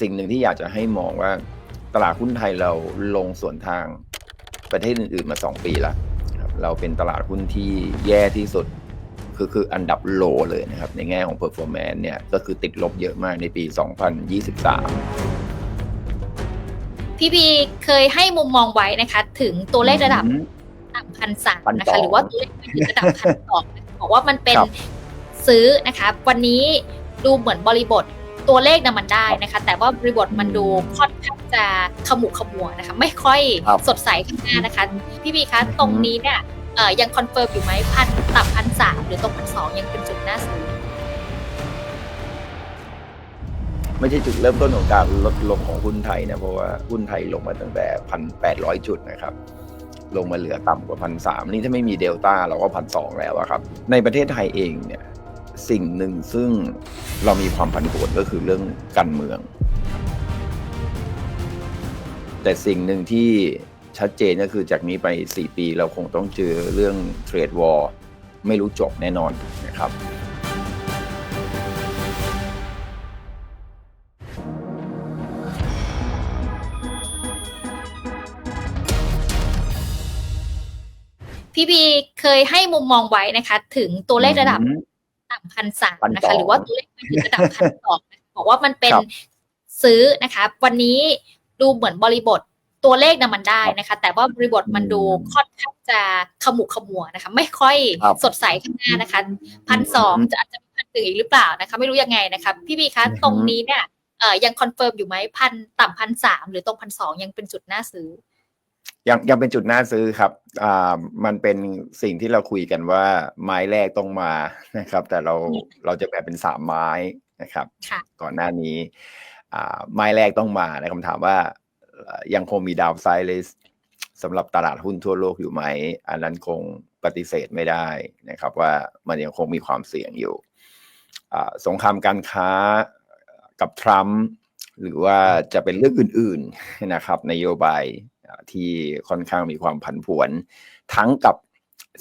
สิ่งหนึ่งที่อยากจะให้มองว่าตลาดหุ้นไทยเราลงส่วนทางประเทศอื่น ๆ มา 2 ปีแล้วครับเราเป็นตลาดหุ้นที่แย่ที่สุดคือคืออันดับโลเลยนะครับ ในแง่ของ performance เนี่ยก็คือติดลบเยอะมากในปี 2023พี่บีเคยให้มุมมองไว้นะคะ ถึงตัวเลขระดับต่ำพันสามนะคะ หรือว่าตัวเลขระดับพันสองบอกว่ามันเป็นครับซื้อนะคะ วันนี้ดูเหมือนบริบท ตัวเลขนะมันได้นะคะ แต่ว่าบริบทมันดูค่อนข้างจะขมุกขมัวนะคะ ไม่ค่อยครับสดใสข้างหน้านะคะ พี่บีคะตรงนี้เนี่ยเอ่อยังคอนเฟิร์มอยู่ไหมพันต่ำพันสามหรือตรงพันสองยังเป็นจุดน่าซื้อไม่ใช่จุดเริ่มต้นของการลดลงของหุ้นไทยนะเพราะว่าหุ้นไทยลงมาตั้งแต่พันแปดร้อยจุดนะครับ ลงมาเหลือต่ำกว่าพันสามนี่ถ้าไม่มีเดลต้าเราก็พันสองแล้วอะครับ ในประเทศไทยเองเนี่ย สิ่งหนึ่งซึ่งเรามีความผันผวนก็คือเรื่องการเมือง แต่สิ่งหนึ่งที่ชัดเจนก็คือจากนี้ไป 4 ปีเราคงต้องเจอเรื่องเทรดวอร์ไม่รู้จบแน่นอนนะครับพี่บีเคยให้มุมมองไว้นะคะ ถึงตัวเลขระดับ อืมต่ำพันสามนะ1,200คะ หรือว่าตัวเลขระดับพันสองบอกว่ามันเป็นครับซื้อนะคะ วันนี้ดูเหมือนบริบทตัวเลขนะมันได้นะคะ แต่ว่าบริบทมันดูค่อนข้างจะขมุกขมัวนะคะ ไม่ค่อยครับสดใสข้างหน้านะคะพันสองจะอาจจะพันหนึ่งอีกหรือเปล่านะคะ ไม่รู้ยังไงนะคะ พี่บีคะอือฮึตรงนี้เนี่ยเอ่อยังคอนเฟิร์มอยู่ไหมพันต่ำพันสามหรือตรงพันสองยังเป็นจุดน่าซื้อ ยังยังเป็นจุดน่าซื้อครับ อ่า มันเป็นสิ่งที่เราคุยกันว่าไม้แรกต้องมานะครับ แต่เราอืมเราจะแบ่งเป็นสามไม้นะครับค่ะก่อนหน้านี้ อ่า ไม้แรกต้องมาในคำถามว่าเอ่อยังคงมีดาวไซด์เลยสำหรับตลาดหุ้นทั่วโลกอยู่ไหม อันนั้นคงปฏิเสธไม่ได้นะครับ ว่ามันยังคงมีความเสี่ยงอยู่อ่าสงครามการค้ากับทรัมป์หรือว่าจะเป็นเรื่องอื่น ๆนะครับนโยบายอ่า ที่ค่อนข้างมีความผันผวน ทั้งกับ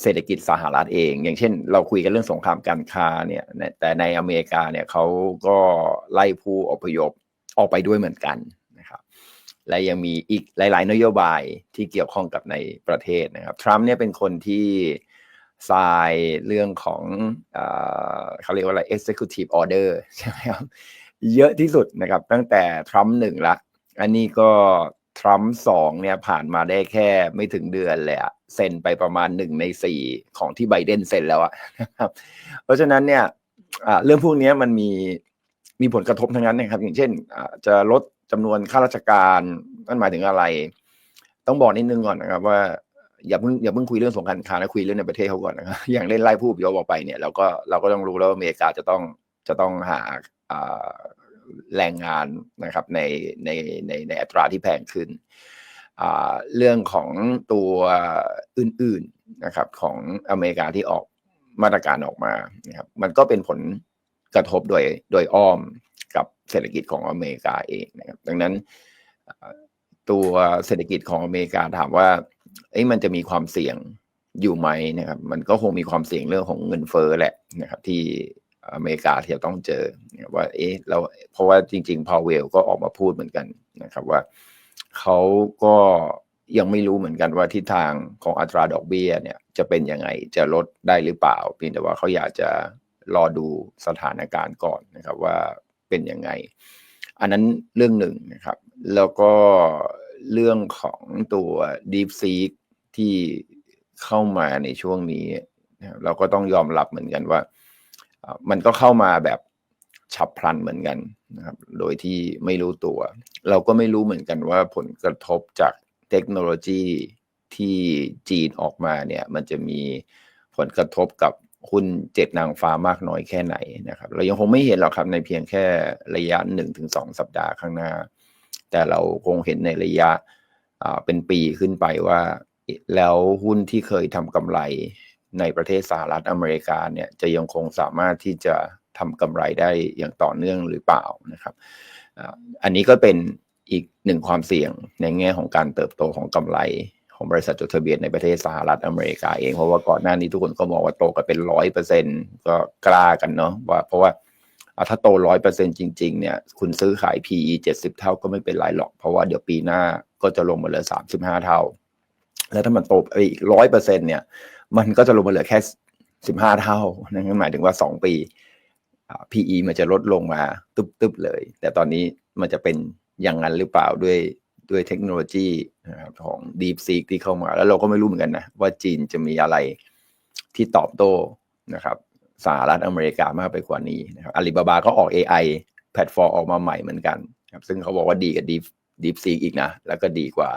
เศรษฐกิจสหรัฐเอง อย่างเช่น เราคุยกันเรื่องสงครามการค้าเนี่ยแต่ในอเมริกาเนี่ยเขาก็ไล่ผู้อพยพออกไปด้วยเหมือนกันนะครับ และยังมีอีกหลาย ๆ นโยบายที่เกี่ยวข้องกับในประเทศนะครับ ทรัมป์เนี่ยเป็นคนที่ทรายเรื่องของเออเขาเรียกว่าอะไร executive order ใช่ไหมครับ เยอะที่สุดนะครับ ตั้งแต่ทรัมป์หนึ่งละ อันนี้ก็ ทรัมป์สองเนี่ยผ่านมาได้แค่ไม่ถึงเดือนเลยอะเซ็นไปประมาณหนึ่งในสี่ของที่ไบเดนเซ็นแล้วอะนะครับเพราะฉะนั้นเนี่ยเรื่องพวกนี้มันมีมีผลกระทบทั้งนั้นนะครับ อย่างเช่นจะลดจำนวนข้าราชการนั่นหมายถึงอะไร ต้องบอกนิดนึงก่อนนะครับ ว่าอย่าเพิ่งอย่าเพิ่งคุยเรื่องสงครามการค้านะคุยเรื่องในประเทศเขาก่อนนะครับอย่างเล่นไล่ผู้อพยพออกไปเนี่ยเราก็เราก็ต้องรู้แล้วว่าอเมริกาจะต้องจะต้องหา แรงงานนะครับในในในในอัตราที่แพงขึ้น เรื่องของตัวอื่นๆนะครับของอเมริกาที่ออกมาตรการออกมานะครับมันก็เป็นผลกระทบโดยโดยอ้อมกับเศรษฐกิจของอเมริกาเองนะครับดังนั้นตัวเศรษฐกิจของอเมริกาถามว่าเอ้มันจะมีความเสี่ยงอยู่ไหมนะครับ มันก็คงมีความเสี่ยงเรื่องของเงินเฟ้อแหละนะครับ ที่ อเมริกาที่จะต้องเจอว่าเอ๊ะเราเพราะว่าจริง ๆ พอเวลก็ออกมาพูดเหมือนกันนะครับว่าเขาก็ยังไม่รู้เหมือนกันว่าทิศทางของอัตราดอกเบี้ยเนี่ยจะเป็นยังไงจะลดได้หรือเปล่าเพียงแต่ว่าเขาอยากจะรอดูสถานการณ์ก่อนนะครับว่าเป็นยังไง อันนั้นเรื่องหนึ่งนะครับ แล้วก็เรื่องของตัว DeepSeek ที่เข้ามาในช่วงนี้ เราก็ต้องยอมรับเหมือนกันว่า มันก็เข้ามาแบบฉับพลันเหมือนกันนะครับ โดยที่ไม่รู้ตัว เราก็ไม่รู้เหมือนกันว่าผลกระทบจากเทคโนโลยีที่จีนออกมาเนี่ย มันจะมีผลกระทบกับหุ้นเจ็ดนางฟ้ามากน้อยแค่ไหนนะครับ เรายังคงไม่เห็นหรอกครับในเพียงแค่ระยะหนึ่งถึงสองสัปดาห์ข้างหน้า แต่เราคงเห็นในระยะเป็นปีขึ้นไปว่า แล้วหุ้นที่เคยทำกำไร ในประเทศสหรัฐอเมริกาเนี่ยจะยังคงสามารถที่จะทำกำไรได้อย่างต่อเนื่องหรือเปล่านะครับอันนี้ก็เป็นอีกหนึ่งความเสี่ยงในแง่ของการเติบโตของกำไรของบริษัทจดทะเบียนในประเทศสหรัฐอเมริกาเองเพราะว่าก่อนหน้านี้ทุกคนก็มองว่าโตกันเป็นร้อยเปอร์เซ็นก็กล้ากันเนาะว่าเพราะว่าถ้าโตร้อยเปอร์เซ็นจริง ๆ เนี่ยคุณซื้อขาย PE เจ็ดสิบเท่าก็ไม่เป็นไรหรอก เพราะว่าเดี๋ยวปีหน้าก็จะลงมาเหลือสามสิบห้าเท่า แล้วถ้ามันโตไปอีกร้อยเปอร์เซ็นเนี่ย มันก็จะลงมาเหลือแค่สิบห้าเท่า นั่นหมายถึงว่าสองปีอ่า PE มันจะลดลงมาตึบๆเลย แต่ตอนนี้มันจะเป็นอย่างนั้นหรือเปล่าด้วยด้วยเทคโนโลยีนะครับของ DeepSeek ที่เข้ามา แล้วเราก็ไม่รู้เหมือนกันนะว่าจีนจะมีอะไรที่ตอบโต้นะครับสหรัฐอเมริกามากไปกว่านี้นะครับอาลีบาบาก็ออก AI แพลตฟอร์มออกมาใหม่เหมือนกันครับซึ่งเขาบอกว่าดีกับ Deep DeepSeek อีกนะ แล้วก็ดีกว่า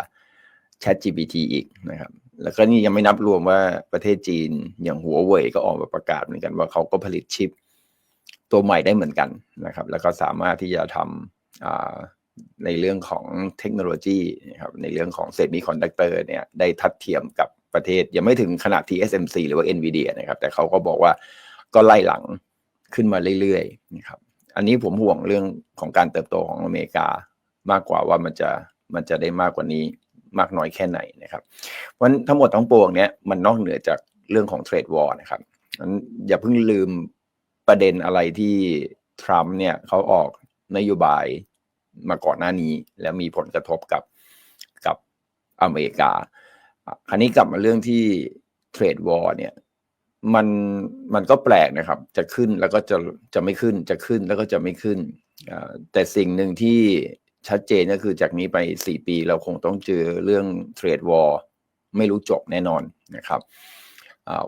ChatGPT อีกนะครับ แล้วก็นี่ยังไม่นับรวมว่าประเทศจีนอย่างหัวเว่ยก็ออกมาประกาศเหมือนกันว่าเขาก็ผลิตชิป ตัวใหม่ได้เหมือนกันนะครับ แล้วก็สามารถที่จะทำในเรื่องของเทคโนโลยีนะครับในเรื่องของเซมิคอนดักเตอร์เนี่ยได้ทัดเทียมกับประเทศ ยังไม่ถึงขนาด TSMC หรือว่า NVIDIA นะครับ แต่เขาก็บอกว่าก็ไล่หลังขึ้นมาเรื่อยๆนะครับอันนี้ผมห่วงเรื่องของการเติบโตของอเมริกามากกว่าว่ามันจะมันจะได้มากกว่านี้ มากน้อยแค่ไหนนะครับเพราะฉะนั้นทั้งหมดทั้งปวงเนี้ยมันนอกเหนือจากเรื่องของเทรดวอร์นะครับนั้นอย่าเพิ่งลืมประเด็นอะไรที่ทรัมป์เนี่ยเขาออกนโยบายมาก่อนหน้านี้ แล้วมีผลกระทบกับกับอเมริกาอะคราวนี้กลับมาเรื่องที่เทรดวอร์เนี่ยมันมันก็แปลกนะครับ จะขึ้นแล้วก็จะจะไม่ขึ้นจะขึ้นแล้วก็จะไม่ขึ้นแต่สิ่งหนึ่งที่ ชัดเจนก็คือจากนี้ไปสี่ปีเราคงต้องเจอเรื่องเทรดวอร์ไม่รู้จบแน่นอนนะครับ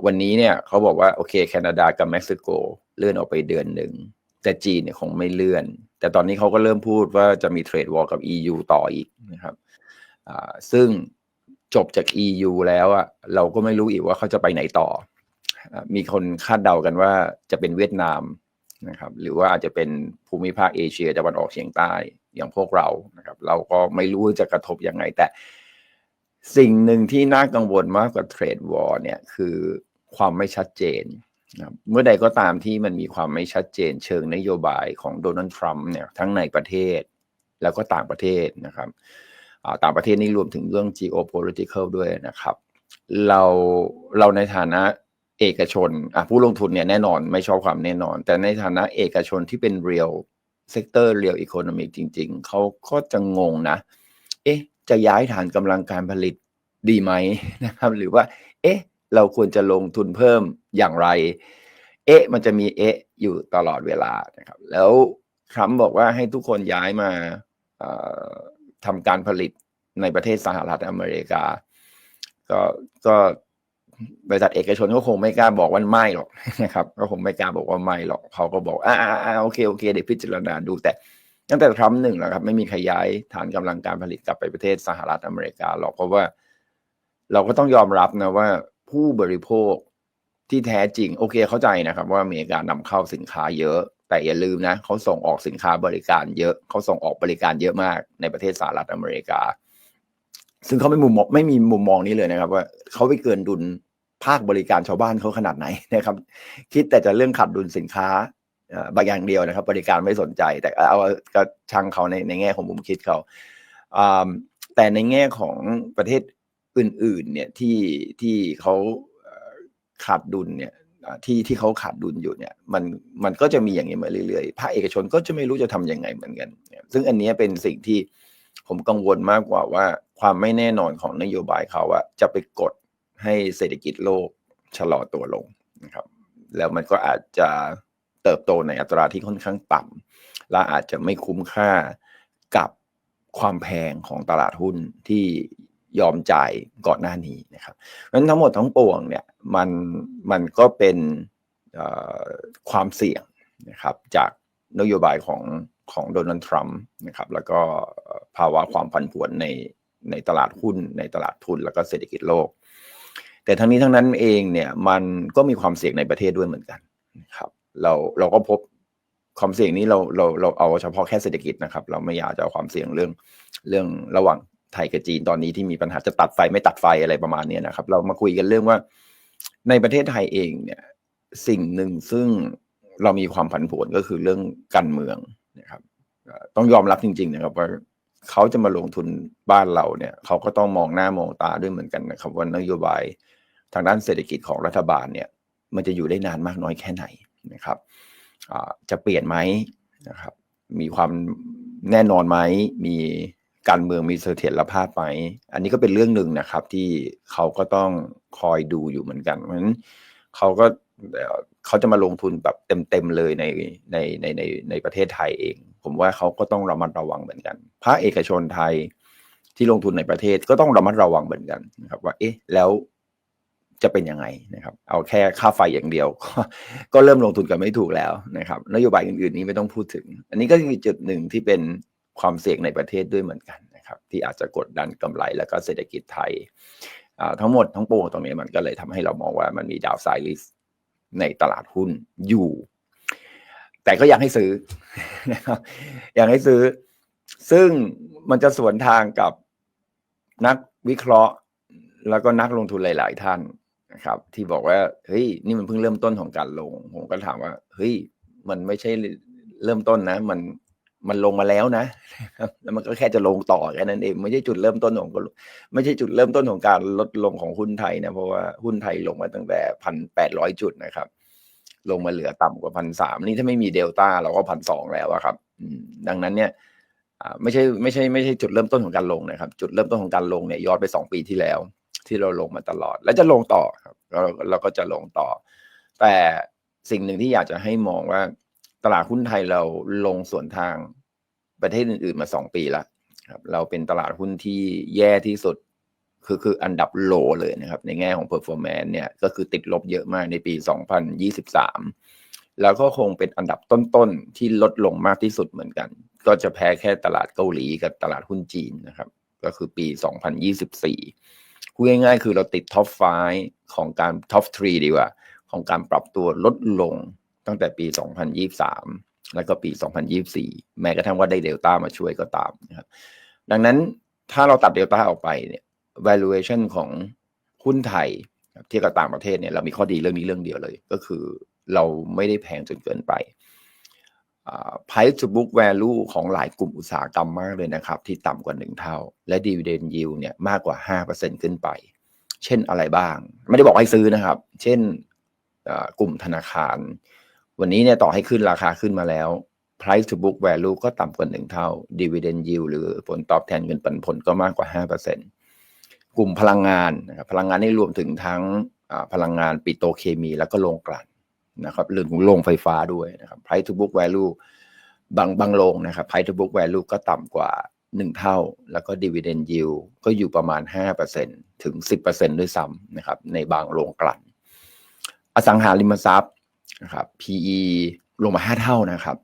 วันนี้เนี่ยเขาบอกว่า โอเค แคนาดากับเม็กซิโกเลื่อนออกไปเดือนหนึ่ง แต่จีนเนี่ยคงไม่เลื่อน แต่ตอนนี้เขาก็เริ่มพูดว่าจะมีเทรดวอลกับ EU ต่ออีกนะครับซึ่งจบจาก EU แล้วอะเราก็ไม่รู้อีกว่าเขาจะไปไหนต่ออมีคนคาดเดากันว่าจะเป็นเวียดนามนะครับ หรือว่าอาจจะเป็นภูมิภาคเอเชียตะวันออกเฉียงใต้ อย่างพวกเรานะครับ เราก็ไม่รู้จะกระทบยังไง แต่สิ่งหนึ่งที่น่ากังวลมากกว่าเทรดวอลเนี่ยคือความไม่ชัดเจนนะเมื่อใดก็ตามที่มันมีความไม่ชัดเจน เชิงนโยบายของโดนัลด์ทรัมป์เนี่ยทั้งในประเทศแล้วก็ต่างประเทศนะครับต่างประเทศนี่รวมถึงเรื่อง geopolitical ด้วยนะครับ เราเราในฐานะเอกชนผู้ลงทุนเนี่ยแน่นอนไม่ชอบความแน่นอน แต่ในฐานะเอกชนที่เป็น real sector real economic จริง ๆ เขาก็จะงงนะ เอ๊ะ จะย้ายฐานกำลังการผลิตดีไหมนะครับ หรือว่า เอ๊ะ เราควรจะลงทุนเพิ่มอย่างไร เอ๊ะ มันจะมีเอ๊ะ อยู่ตลอดเวลานะครับ แล้วทรัมป์บอกว่าให้ทุกคนย้ายมาทำการผลิตในประเทศสหรัฐอเมริกา ก็ก็ บริษัทเอกชนก็คงไม่กล้าบอกว่าไม่หรอกนะครับก็คงไม่กล้าบอกว่าไม่หรอกเขาก็บอกอ่าอ่าโอเคโอเคเดี๋ยวพิจารณาดูแต่ตั้งแต่ทรัมป์หนึ่งแล้วครับไม่มีใครย้ายฐานกำลังการผลิตกลับไปประเทศสหรัฐอเมริกาหรอกเพราะว่า เราก็ต้องยอมรับนะว่าผู้บริโภคที่แท้จริง โอเคเข้าใจนะครับ ว่าอเมริกานำเข้าสินค้าเยอะ แต่อย่าลืมนะเขาส่งออกสินค้าบริการเยอะเขาส่งออกบริการเยอะมากในประเทศสหรัฐอเมริกา ซึ่งเขาไม่มุมมองไม่มีมุมมองนี้เลยนะครับ ว่าเขาไปเกินดุล ภาคบริการชาวบ้านเขาขนาดไหนนะครับ คิดแต่จะเรื่องขาดดุลสินค้าบางอย่างเดียวนะครับ บริการไม่สนใจ แต่เอาก็ช่างเขาในในแง่ของมุมคิดเขาแต่ในแง่ของประเทศอื่น ๆ เนี่ยที่ที่เขาขาดดุลเนี่ยที่ที่เขาขาดดุลอยู่เนี่ย มันมันก็จะมีอย่างนี้มาเรื่อยๆภาคเอกชนก็จะไม่รู้จะทำยังไงเหมือนกัน ซึ่งอันนี้เป็นสิ่งที่ผมกังวลมากกว่าว่า ความไม่แน่นอนของนโยบายเขาอะจะไปกด ให้เศรษฐกิจโลกชะลอตัวลงนะครับ แล้วมันก็อาจจะเติบโตในอัตราที่ค่อนข้างต่ำและอาจจะไม่คุ้มค่ากับความแพงของตลาดหุ้นที่ยอมจ่ายก่อนหน้านี้นะครับเพราะฉะนั้นทั้งหมดทั้งปวงเนี่ยมันมันก็เป็นความเสี่ยงนะครับจากนโยบายของของโดนัลด์ทรัมป์นะครับแล้วก็ภาวะความผันผวนในในตลาดหุ้นในตลาดทุนแล้วก็เศรษฐกิจโลก แต่ทั้งนี้ทั้งนั้นเองเนี่ยมันก็มีความเสี่ยงในประเทศด้วยเหมือนกันครับเราเราก็พบความเสี่ยงนี้เราเราเราเอาเฉพาะแค่เศรษฐกิจนะครับ เราไม่อยากจะเอาความเสี่ยงเรื่องเรื่องระหว่างไทยกับจีนตอนนี้ที่มีปัญหาจะตัดไฟไม่ตัดไฟอะไรประมาณนี้นะครับ เรามาคุยกันเรื่องว่าในประเทศไทยเองเนี่ยสิ่งหนึ่งซึ่งเรามีความผันผวนก็คือเรื่องการเมืองนะครับต้องยอมรับจริง ๆ นะครับว่าเขาจะมาลงทุนบ้านเราเนี่ย เขาก็ต้องมองหน้ามองตาด้วยเหมือนกันนะครับว่านโยบาย ทางด้านเศรษฐกิจของรัฐบาลเนี่ยมันจะอยู่ได้นานมากน้อยแค่ไหนนะครับจะเปลี่ยนไหมนะครับ มีความแน่นอนไหมมีการเมืองมีเสถียรภาพไหมอันนี้ก็เป็นเรื่องหนึ่งนะครับ ที่เขาก็ต้องคอยดูอยู่เหมือนกันเพราะฉะนั้นเขาก็เขาจะมาลงทุนแบบเต็มๆเลยในในในในในประเทศไทยเอง ผมว่าเขาก็ต้องระมัดระวังเหมือนกันภาคเอกชนไทยที่ลงทุนในประเทศก็ต้องระมัดระวังเหมือนกันนะครับ ว่าเอ๊ะแล้ว จะเป็นยังไงนะครับ เอาแค่ค่าไฟอย่างเดียวก็ก็เริ่มลงทุนกันไม่ถูกแล้วนะครับนโยบายอื่นๆนี้ไม่ต้องพูดถึง อันนี้ก็คือจุดหนึ่งที่เป็นความเสี่ยงในประเทศด้วยเหมือนกันนะครับ ที่อาจจะกดดันกำไรแล้วก็เศรษฐกิจไทยทั้งหมดทั้งปวงตรงนี้มันก็เลยทำให้เรามองว่ามันมีดาวไซริสในตลาดหุ้นอยู่ แต่ก็อยากให้ซื้อนะครับอยากให้ซื้อ ซึ่งมันจะสวนทางกับนักวิเคราะห์แล้วก็นักลงทุนหลาย ๆ ท่าน นะครับ ที่บอกว่าเฮ้ยนี่มันเพิ่งเริ่มต้นของการลง ผมก็ถามว่าเฮ้ยมันไม่ใช่เริ่มต้นนะ มันมันลงมาแล้วนะแล้วมันก็แค่จะลงต่อแค่นั้นเองไม่ใช่จุดเริ่มต้นของไม่ใช่จุดเริ่มต้นของการลดลงของหุ้นไทยนะเพราะว่าหุ้นไทยลงมาตั้งแต่พันแปดร้อยจุดนะครับ ลงมาเหลือต่ำกว่าพันสามนี่ถ้าไม่มีเดลต้าเราก็พันสองแล้วครับดังนั้นเนี่ยไม่ใช่ไม่ใช่ไม่ใช่จุดเริ่มต้นของการลงนะครับ จุดเริ่มต้นของการลงเนี่ยย้อนไปสองปีที่แล้ว ที่เราลงมาตลอด และจะลงต่อครับเราเราก็จะลงต่อ แต่สิ่งหนึ่งที่อยากจะให้มองว่าตลาดหุ้นไทยเราลงส่วนทางประเทศอื่น ๆ มาสองปีแล้วครับเราเป็นตลาดหุ้นที่แย่ที่สุดคือคืออันดับโลเลยนะครับ ในแง่ของ performance เนี่ยก็คือติดลบเยอะมากในปี 2023 แล้วก็คงเป็นอันดับต้น ๆ ที่ลดลงมากที่สุดเหมือนกัน ก็จะแพ้แค่ตลาดเกาหลีกับตลาดหุ้นจีนนะครับ ก็คือปี 2024 พูดง่ายๆ คือเราติดท็อป5ของการท็อป3ดีกว่า ของการปรับตัวลดลงตั้งแต่ปี 2023 แล้วก็ปี 2024 แม้กระทั่งว่าได้เดลต้ามาช่วยก็ตามนะครับ ดังนั้นถ้าเราตัดเดลต้าออกไปเนี่ย valuation ของหุ้นไทยเทียบกับต่างประเทศเนี่ยเรามีข้อดีเรื่องนี้เรื่องเดียวเลย ก็คือเราไม่ได้แพงจนเกินไป price to book value ของหลายกลุ่มอุตสาหกรรมมากเลยนะครับ ที่ต่ำกว่า 1 เท่า และ dividend yield เนี่ยมากกว่า 5%ขึ้นไป เช่นอะไรบ้าง ไม่ได้บอกให้ซื้อนะครับ เช่นกลุ่มธนาคาร วันนี้เนี่ยต่อให้ขึ้นราคาขึ้นมาแล้ว price to book value ก็ต่ำกว่า 1 เท่า dividend yield หรือผลตอบแทนเงินปันผลก็มากกว่า 5%กลุ่มพลังงานนะครับพลังงานนี่รวมถึงทั้งพลังงานปิโตเคมีแล้วก็โรงกลั่น นะครับเรื่องของโรงไฟฟ้าด้วยนะครับ price to book value บางบางโรงนะครับ price to book value ก็ต่ำกว่า 1 เท่า แล้วก็ dividend yield ก็อยู่ประมาณ 5%ถึง 10%ด้วยซ้ำนะครับ ในบางโรงกลั่น อสังหาริมทรัพย์นะครับ PE ลงมา 5 เท่านะครับ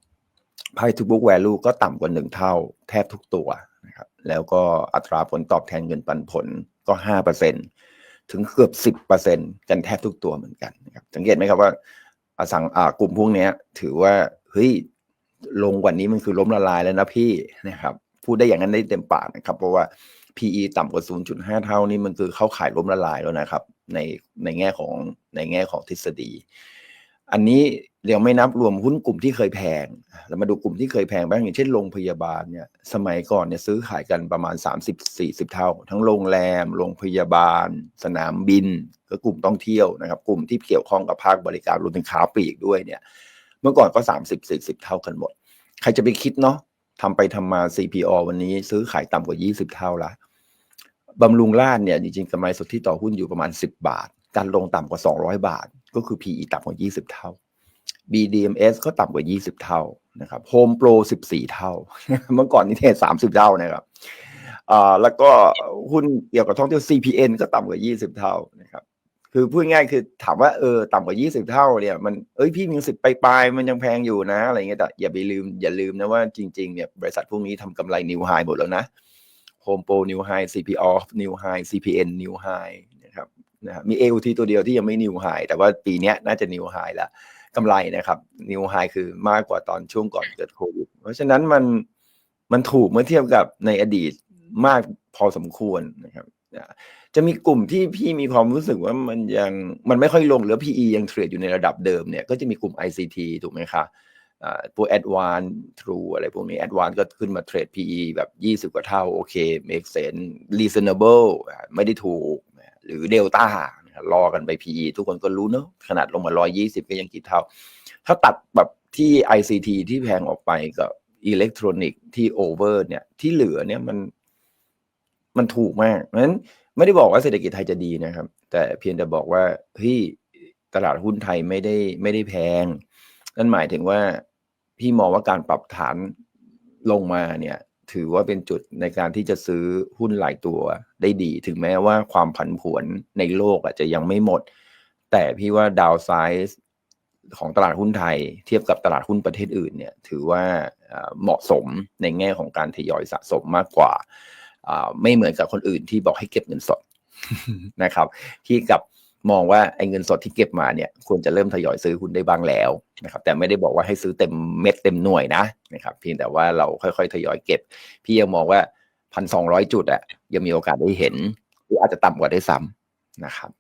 price to book value ก็ต่ำกว่า 1 เท่า แทบทุกตัวนะครับแล้วก็อัตราผลตอบแทนเงินปันผลก็ 5%ถึงเกือบ 10%กันแทบทุกตัวเหมือนกันนะครับสังเกตไหมครับว่า อสังอ่ากลุ่มพวกนี้ถือว่าเฮ้ยลงกว่านี้มันคือล้มละลายแล้วนะพี่นะครับพูดได้อย่างนั้นได้เต็มปากนะครับ เพราะว่า PE ต่ำกว่า 0.5 เท่านี่มันคือเข้าขายล้มละลายแล้วนะครับ ในในแง่ของในแง่ของทฤษฎี อันนี้ เดี๋ยังไม่นับรวมหุ้นกลุ่มที่เคยแพง เรามาดูกลุ่มที่เคยแพงบ้างอย่างเช่นโรงพยาบาลเนี่ยสมัยก่อนเนี่ยซื้อขายกันประมาณ 30-40 เท่า ทั้งโรงแรม โรงพยาบาล สนามบิน ก็กลุ่มท่องเที่ยวนะครับ กลุ่มที่เกี่ยวข้องกับภาคบริการรวมถึงค้าปลีกด้วยเนี่ย เมื่อก่อนก็ 30-40 เท่ากันหมด ใครจะไปคิดเนาะทำไปทำมา CPO วันนี้ซื้อขายต่ำกว่า 20 เท่าละบำรุงราชเนี่ยจริงๆกำไรสุทธิต่อหุ้นอยู่ประมาณ 10 บาท การลงต่ำกว่า 200 บาท ก็คือ PE ต่ำกว่า 20 เท่า BDMs ก็ต่ำกว่า 20 เท่านะครับ Home Pro 14 เท่า เมื่อก่อนนี่เทศ30 เท่านะครับอ่าแล้วก็หุ้นเกี่ยวกับท่องเที่ยว CPN ก็ต่ำกว่า 20 เท่านะครับ คือพูดง่ายคือถามว่าเออต่ำกว่า 20 เท่าเนี่ยมันเอ้ยพี่มีสิบปลายมันยังแพงอยู่นะอะไรเงี้ยแต่อย่าไปลืมอย่าลืมนะว่าจริงๆเนี่ยบริษัทพวกนี้ทำกำไรนิวไฮหมดแล้วนะ Home Pro New High CPO New High CPN New High นะครับนะมี AUT ตัวเดียวที่ยังไม่ New High แต่ว่าปีนี้น่าจะ New High แล้ว กำไรนะครับ New High คือมากกว่าตอนช่วงก่อนเกิดโควิด เพราะฉะนั้นมันมันถูกเมื่อเทียบกับในอดีตมากพอสมควรนะครับจะมีกลุ่มที่พี่มีความรู้สึกว่ามันยังมันไม่ค่อยลงหรือ PE ยังเทรดอยู่ในระดับเดิมเนี่ยก็จะมีกลุ่ม ICT ถูกไหมคะพวก Advance True อะไรพวกนี้ Advance ก็ขึ้นมาเทรด PE แบบ 20 กว่าเท่า โอเค make sense reasonable ไม่ได้ถูก หรือ Delta รอกันไป PE ทุกคนก็รู้เนอะขนาดลงมา 120 ก็ยังกี่เท่า ถ้าตัดแบบที่ ICT ที่แพงออกไปกับอิเล็กทรอนิกส์ที่โอเวอร์เนี่ยที่เหลือเนี่ยมันมันถูกมากเพราะฉะนั้นไม่ได้บอกว่าเศรษฐกิจไทยจะดีนะครับ แต่เพียงแต่บอกว่าเฮ้ยตลาดหุ้นไทยไม่ได้ไม่ได้แพง นั่นหมายถึงว่าพี่มองว่าการปรับฐานลงมาเนี่ย ถือว่าเป็นจุดในการที่จะซื้อหุ้นหลายตัวได้ดี ถึงแม้ว่าความผันผวนในโลกอาจจะยังไม่หมด แต่พี่ว่าดาวไซส์ของตลาดหุ้นไทย เทียบกับตลาดหุ้นประเทศอื่นเนี่ย ถือว่าเหมาะสมในแง่ของการทยอยสะสมมากกว่าไม่เหมือนกับคนอื่นที่บอกให้เก็บเงินสดนะครับ ที่กับ มองว่าไอ้เงินสดที่เก็บมาเนี่ยควรจะเริ่มทยอยซื้อหุ้นได้บ้างแล้วนะครับแต่ไม่ได้บอกว่าให้ซื้อเต็มเม็ดเต็มหน่วยนะนะครับเพียงแต่ว่าเราค่อยๆ ทยอยเก็บ พี่ยังมองว่าพันสองร้อยจุดอะยังมีโอกาสได้เห็น หรืออาจจะต่ำกว่าได้ซ้ำนะครับ